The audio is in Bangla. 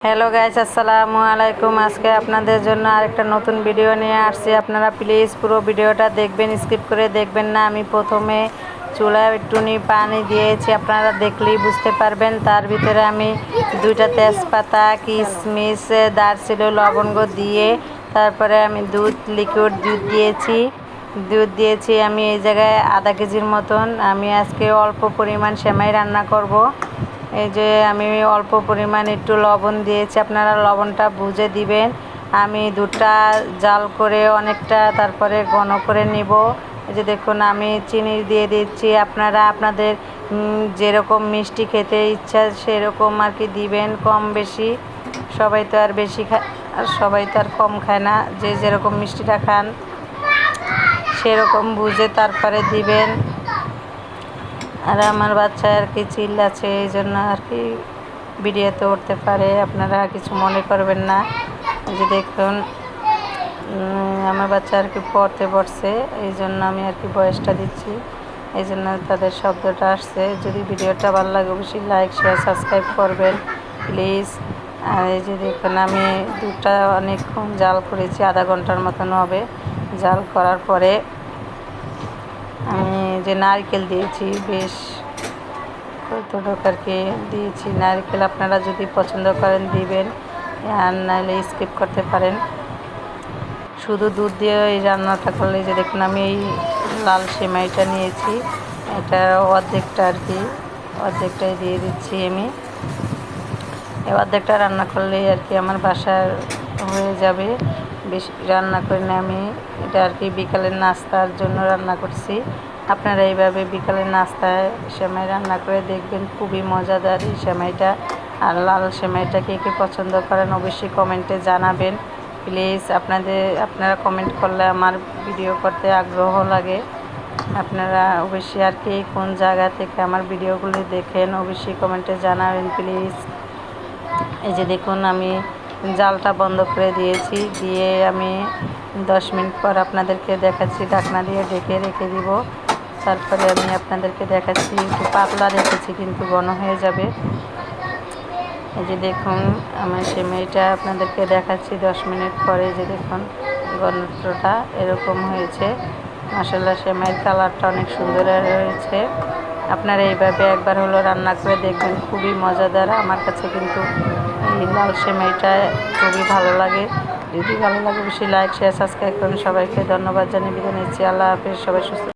হ্যালো গাইস আসসালামু আলাইকুম আজকে আপনাদের জন্য আরেকটা নতুন ভিডিও নিয়ে আসছি আপনারা প্লিজ পুরো ভিডিওটা দেখবেন স্কিপ করে দেখবেন না আমি প্রথমে চুলায় একটুনি পানি দিয়েছি আপনারা দেখলেই বুঝতে পারবেন তার ভিতরে আমি দুইটা তেজপাতা কিশমিশ দারচিনি লবঙ্গ দিয়ে তারপরে আমি দুধ লিকুইড দুধ দিয়েছি দুধ দিয়েছি আমি এই জায়গায় আধা কেজির মতন আমি আজকে অল্প পরিমাণ সেমাই রান্না করব এই যে আমি অল্প পরিমাণ একটু লবণ দিয়েছি, আপনারা লবণটা বুঝে দিবেন। আমি দুধটা জাল করে অনেকটা তারপরে ঘন করে নিব। এই যে দেখুন, আমি চিনি দিয়ে দিচ্ছি। আপনারা আপনাদের যেরকম মিষ্টি খেতে ইচ্ছা সেরকম আর কি দিবেন কম বেশি। সবাই তো আর বেশি খায় সবাই তো আর কম খায় না। যে যেরকম মিষ্টিটা খান, সেরকম বুঝে তারপরে দিবেন। আর আমার বাচ্চা আর কি চিল আছে এই জন্য আর কি ভিডিওতে উঠতে পারে। আপনারা কিছু মনে করবেন না। যে দেখুন আমার বাচ্চা আর কি পড়তে পড়ছে এই জন্য আমি আর কি বয়সটা দিচ্ছি। এই জন্য তাদের শব্দটা আসছে। যদি ভিডিওটা ভালো লাগে, অবশ্যই লাইক শেয়ার সাবস্ক্রাইব করবেন প্লিজ আর এই যে দেখুন, আমি দুধটা অনেকক্ষণ জাল করেছি, আধা ঘণ্টার মতন হবে। জাল করার পরে আমি যে নারকেল দিয়েছি, বেশ কতটুকু আর কি দিয়েছি। নারকেল আপনারা যদি পছন্দ করেন দিবেন, আর নাহলে স্কিপ করতে পারেন। শুধু দুধ দিয়ে এই রান্নাটা করলে যে দেখুন, আমি এই লাল সেমাইটা নিয়েছি। এটা অর্ধেকটা আর কি অর্ধেকটাই দিয়ে দিচ্ছি আমি। এই অর্ধেকটা রান্না করলেই আর কি আমার বাসার হয়ে যাবে। বেশি রান্না করি না আমি। এটা আর কি বিকালের নাস্তার জন্য রান্না করছি। আপনারা এইভাবে বিকালের নাস্তায় সেমাই রান্না করে দেখবেন, খুবই মজাদার এই সেমাইটা। আর লাল সেমাইটা কে কে পছন্দ করেন অবশ্যই কমেন্টে জানাবেন। প্লিজ আপনাদের, আপনারা কমেন্ট করলে আমার ভিডিও করতে আগ্রহ লাগে। আপনারা অবশ্যই আর কি কোন জায়গা থেকে আমার ভিডিওগুলি দেখেন অবশ্যই কমেন্টে জানাবেন প্লিজ। এই যে দেখুন আমি জালটা বন্ধ করে দিয়েছি। দিয়ে আমি দশ মিনিট পর আপনাদেরকে দেখাচ্ছি, ঢাকনা দিয়ে ডেকে রেখে দিব। তারপরে আমি আপনাদেরকে দেখাচ্ছি, একটু পাতলা রেখেছি কিন্তু ঘন হয়ে যাবে। এই যে দেখুন আমার সেমাইটা আপনাদেরকে দেখাচ্ছি দশ মিনিট পরে যে দেখুন, ঘনত্বটা এরকম হয়েছে। মশলা সেমাইয়ের কালারটা অনেক সুন্দর হয়েছে। আপনারা এইভাবে একবার হলো রান্না করে দেখবেন, খুবই মজাদার। আমার কাছে কিন্তু এই লাল সেমাইটা খুবই ভালো লাগে। যদি ভালো লাগে বেশি লাইক শেয়ার সাবস্ক্রাইব করুন। সবাইকে ধন্যবাদ জানিয়ে বিদায় নিচ্ছি। আল্লাহ হাফিজ। সবাই সুস্থ